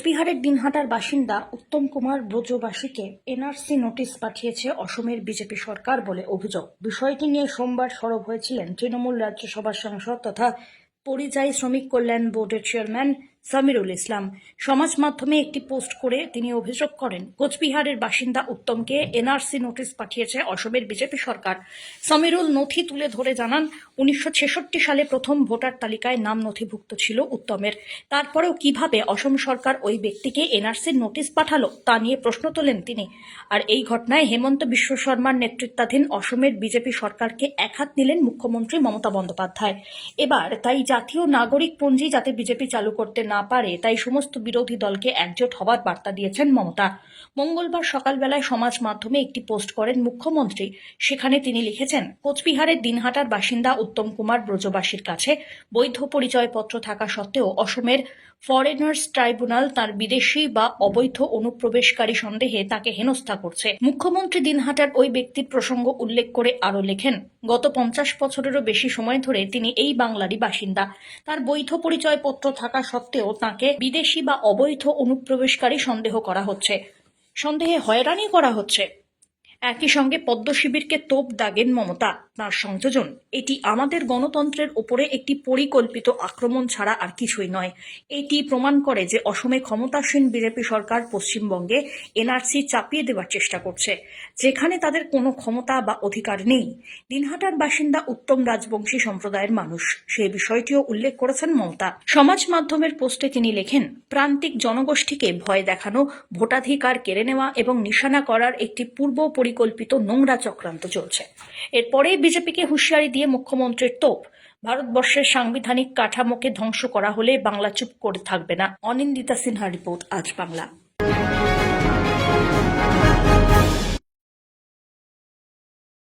কোচবিহারের দিনহাটার বাসিন্দা উত্তম কুমার ব্রজবাসীকে এনআরসি নোটিশ পাঠিয়েছে অসমের বিজেপি সরকার বলে অভিযোগ। বিষয়টি নিয়ে সোমবার সরব হয়েছিলেন তৃণমূল রাজ্যসভার সাংসদ তথা পরিযায়ী শ্রমিক কল্যাণ বোর্ডের চেয়ারম্যান সামিরুল ইসলাম। সমাজ মাধ্যমে একটি পোস্ট করে তিনি অভিযোগ করেন, কোচবিহারের বাসিন্দা উত্তমকে এনআরসি নোটিশ পাঠিয়েছে অসমের বিজেপি সরকার। সামিরুল নথি তুলে ধরে জানান, উনিশশো ছেষট্টি সালে প্রথম ভোটার তালিকায় নাম নথিভুক্ত ছিল উত্তমের। তারপরেও কীভাবে অসম সরকার ওই ব্যক্তিকে এনআরসির নোটিশ পাঠালো তা নিয়ে প্রশ্ন তোলেন তিনি। আর এই ঘটনায় হেমন্ত বিশ্ব শর্মার নেতৃত্বাধীন অসমের বিজেপি সরকারকে একহাত নিলেন মুখ্যমন্ত্রী মমতা বন্দ্যোপাধ্যায়। এবার তাই জাতীয় নাগরিক পঞ্জি যাতে বিজেপি চালু করতে না পারে, তাই সমস্ত বিরোধী দলকে একজোট হবার বার্তা দিয়েছেন মমতা। মঙ্গলবার সকালবেলায় সমাজ মাধ্যমে একটি পোস্ট করেন মুখ্যমন্ত্রী। সেখানে তিনি লিখেছেন, কোচবিহারের দিনহাটার বাসিন্দা উত্তম কুমার ব্রজবাসীর কাছে বৈধ পরিচয়পত্র থাকা সত্ত্বেও অসমের ফরেনার্স ট্রাইব্যুনাল তার বিদেশি বা অবৈধ অনুপ্রবেশকারী সন্দেহে তাকে হেনস্থা করছে। মুখ্যমন্ত্রী দিনহাটার ওই ব্যক্তির প্রসঙ্গ উল্লেখ করে আরও লেখেন গত পঞ্চাশ বছরেরও বেশি সময় ধরে তিনি এই বাংলারই বাসিন্দা। তার বৈধ পরিচয়পত্র থাকা সত্ত্বেও তাকে বিদেশি বা অবৈধ অনুপ্রবেশকারী সন্দেহ করা হচ্ছে। সন্দেহে হয়রানি করা হচ্ছে। একই সঙ্গে পদ্ম শিবিরকে তোপ দাগেন মমতা। তার সংযোজন, এটি আমাদের গণতন্ত্রের ওপরে একটি পরিকল্পিত আক্রমণ ছাড়া আর কিছুই নয়। এটি প্রমাণ করে যে অসমে ক্ষমতাসীন বিজেপি সরকার পশ্চিমবঙ্গে এনআরসি চাপিয়ে দেওয়ার চেষ্টা করছে, যেখানে তাদের কোনো ক্ষমতা বা অধিকার নেই। দিনহাটার বাসিন্দা উত্তম রাজবংশী সম্প্রদায়ের মানুষ সেই বিষয়টিও উল্লেখ করেছেন মমতা। সমাজ মাধ্যমের পোস্টে তিনি লেখেন, প্রান্তিক জনগোষ্ঠীকে ভয় দেখানো, ভোটাধিকার কেড়ে নেওয়া এবং নিশানা করার একটি পূর্ব পরিকল্পিত নোংরা চক্রান্ত চলছে। এরপরে বিজেপিকে হুঁশিয়ারি দিয়ে মুখ্যমন্ত্রীর তোপ। ভারতবর্ষের সাংবিধানিক কাঠামোকে ধ্বংস করা হলে বাংলা চুপ করে থাকবে না। অনিন্দিতা সিনহা রিপোর্ট, আজ বাংলা।